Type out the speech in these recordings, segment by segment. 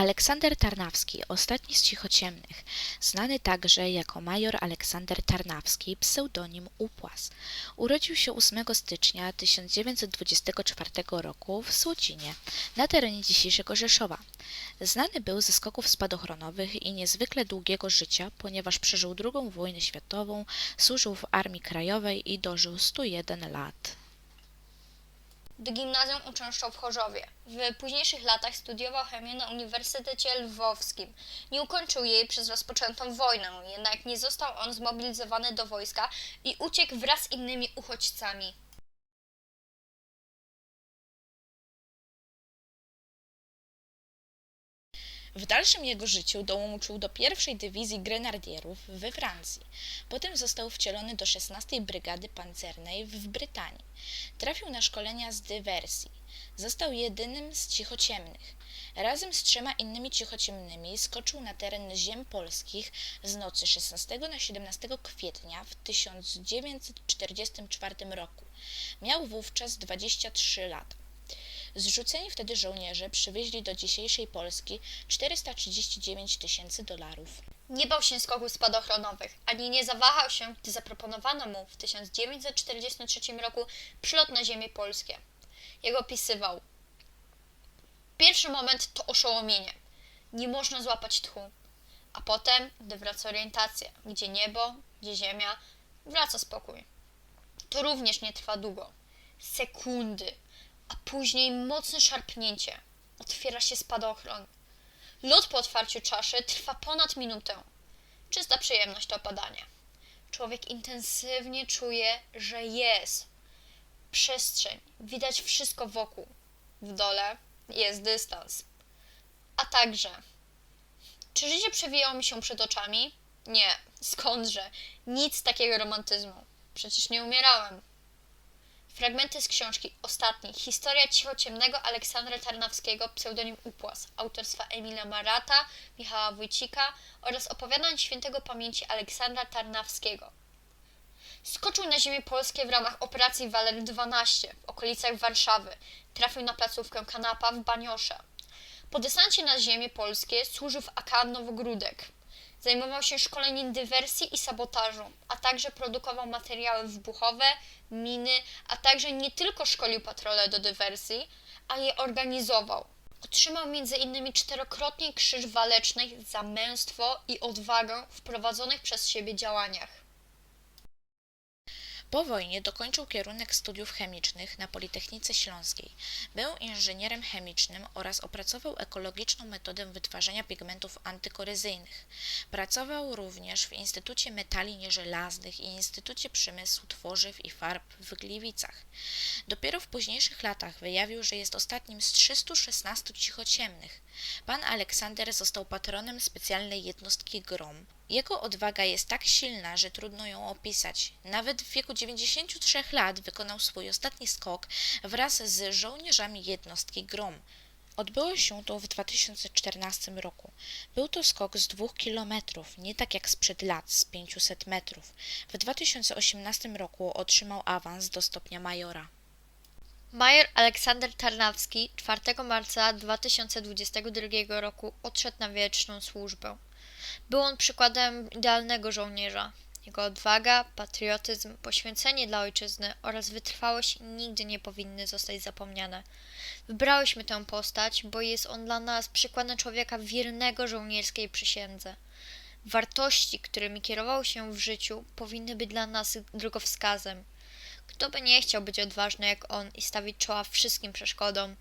Aleksander Tarnawski, ostatni z cichociemnych, znany także jako major Aleksander Tarnawski, pseudonim Upłas, urodził się 8 stycznia 1924 roku w Słocinie, na terenie dzisiejszego Rzeszowa. Znany był ze skoków spadochronowych i niezwykle długiego życia, ponieważ przeżył II wojnę światową, służył w Armii Krajowej i dożył 101 lat. Do gimnazjum uczęszczał w Chorzowie. W późniejszych latach studiował chemię na Uniwersytecie Lwowskim. Nie ukończył jej przez rozpoczętą wojnę, jednak nie został on zmobilizowany do wojska i uciekł wraz z innymi uchodźcami. W dalszym jego życiu dołączył do pierwszej dywizji grenardierów we Francji. Potem został wcielony do 16 Brygady Pancernej w Brytanii. Trafił na szkolenia z dywersji. Został jedynym z cichociemnych. Razem z trzema innymi cichociemnymi skoczył na teren ziem polskich z nocy 16 na 17 kwietnia w 1944 roku. Miał wówczas 23 lata. Zrzuceni wtedy żołnierze przywieźli do dzisiejszej Polski 439 tysięcy dolarów. Nie bał się skoków spadochronowych, ani nie zawahał się, gdy zaproponowano mu w 1943 roku przylot na ziemię polskie. Jak opisywał, pierwszy moment to oszołomienie. Nie można złapać tchu. A potem, gdy wraca orientacja, gdzie niebo, gdzie ziemia, wraca spokój. To również nie trwa długo. Sekundy, a później mocne szarpnięcie. Otwiera się spadochron. Lot po otwarciu czaszy trwa ponad minutę. Czysta przyjemność to opadanie. Człowiek intensywnie czuje, że jest. Przestrzeń, widać wszystko wokół. W dole jest dystans. A także, czy życie przewijało mi się przed oczami? Nie, skądże? Nic takiego romantyzmu. Przecież nie umierałem. Fragmenty z książki Ostatni. Historia cichociemnego Aleksandra Tarnawskiego, pseudonim Upłas, autorstwa Emila Marata, Michała Wójcika oraz opowiadań świętego pamięci Aleksandra Tarnawskiego. Skoczył na ziemię polskie w ramach operacji Waler 12 w okolicach Warszawy. Trafił na placówkę Kanapa w Baniosze. Po desancie na ziemię polskie służył w AK Nowogródek. Zajmował się szkoleniem dywersji i sabotażu, a także produkował materiały wybuchowe, miny, a także nie tylko szkolił patrole do dywersji, a je organizował. Otrzymał m.in. czterokrotnie krzyż waleczny za męstwo i odwagę w prowadzonych przez siebie działaniach. Po wojnie dokończył kierunek studiów chemicznych na Politechnice Śląskiej. Był inżynierem chemicznym oraz opracował ekologiczną metodę wytwarzania pigmentów antykorozyjnych. Pracował również w Instytucie Metali Nieżelaznych i Instytucie Przemysłu Tworzyw i Farb w Gliwicach. Dopiero w późniejszych latach wyjawił, że jest ostatnim z 316 cichociemnych. Pan Aleksander został patronem specjalnej jednostki GROM. Jego odwaga jest tak silna, że trudno ją opisać. Nawet w wieku 93 lat wykonał swój ostatni skok wraz z żołnierzami jednostki GROM. Odbyło się to w 2014 roku. Był to skok z 2 kilometrów, nie tak jak sprzed lat z 500 metrów. W 2018 roku otrzymał awans do stopnia majora. Major Aleksander Tarnawski 4 marca 2022 roku odszedł na wieczną służbę. Był on przykładem idealnego żołnierza. Jego odwaga, patriotyzm, poświęcenie dla ojczyzny oraz wytrwałość nigdy nie powinny zostać zapomniane. Wybrałyśmy tę postać, bo jest on dla nas przykładem człowieka wiernego żołnierskiej przysiędze. Wartości, którymi kierował się w życiu, powinny być dla nas drogowskazem. Kto by nie chciał być odważny jak on i stawić czoła wszystkim przeszkodom?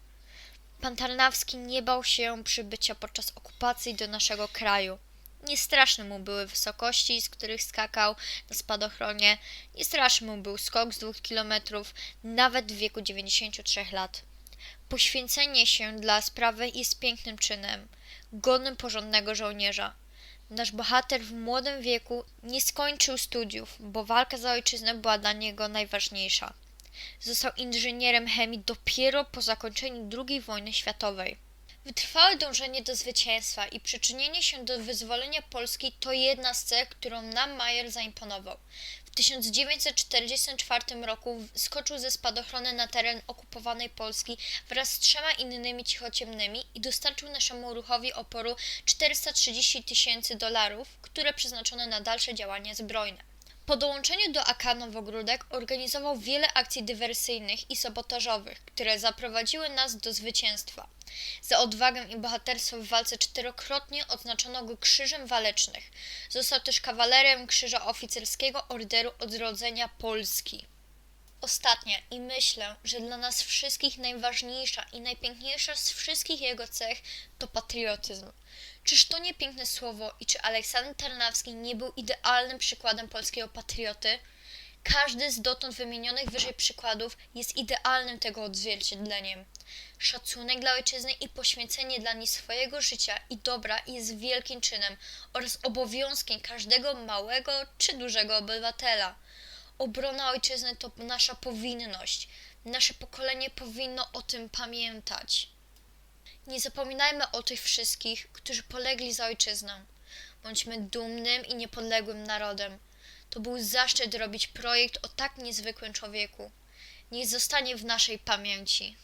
Pan Tarnawski nie bał się przybycia podczas okupacji do naszego kraju. Nie straszne mu były wysokości, z których skakał na spadochronie, nie straszny mu był skok z dwóch kilometrów, nawet w wieku 93 lat. Poświęcenie się dla sprawy jest pięknym czynem, godnym porządnego żołnierza. Nasz bohater w młodym wieku nie skończył studiów, bo walka za ojczyznę była dla niego najważniejsza. Został inżynierem chemii dopiero po zakończeniu II wojny światowej. Wytrwałe dążenie do zwycięstwa i przyczynienie się do wyzwolenia Polski to jedna z cech, którą nam Majer zaimponował. W 1944 roku skoczył ze spadochrony na teren okupowanej Polski wraz z trzema innymi cichociemnymi i dostarczył naszemu ruchowi oporu 430 tysięcy dolarów, które przeznaczono na dalsze działania zbrojne. Po dołączeniu do AK Nowogródek organizował wiele akcji dywersyjnych i sabotażowych, które zaprowadziły nas do zwycięstwa. Za odwagę i bohaterstwo w walce czterokrotnie odznaczono go Krzyżem Walecznych. Został też kawalerem Krzyża Oficerskiego Orderu Odrodzenia Polski. Ostatnia i myślę, że dla nas wszystkich najważniejsza i najpiękniejsza z wszystkich jego cech to patriotyzm. Czyż to nie piękne słowo i czy Aleksander Tarnawski nie był idealnym przykładem polskiego patrioty? Każdy z dotąd wymienionych wyżej przykładów jest idealnym tego odzwierciedleniem. Szacunek dla ojczyzny i poświęcenie dla niej swojego życia i dobra jest wielkim czynem oraz obowiązkiem każdego małego czy dużego obywatela. Obrona ojczyzny to nasza powinność. Nasze pokolenie powinno o tym pamiętać. Nie zapominajmy o tych wszystkich, którzy polegli za ojczyznę. Bądźmy dumnym i niepodległym narodem. To był zaszczyt robić projekt o tak niezwykłym człowieku. Niech zostanie w naszej pamięci.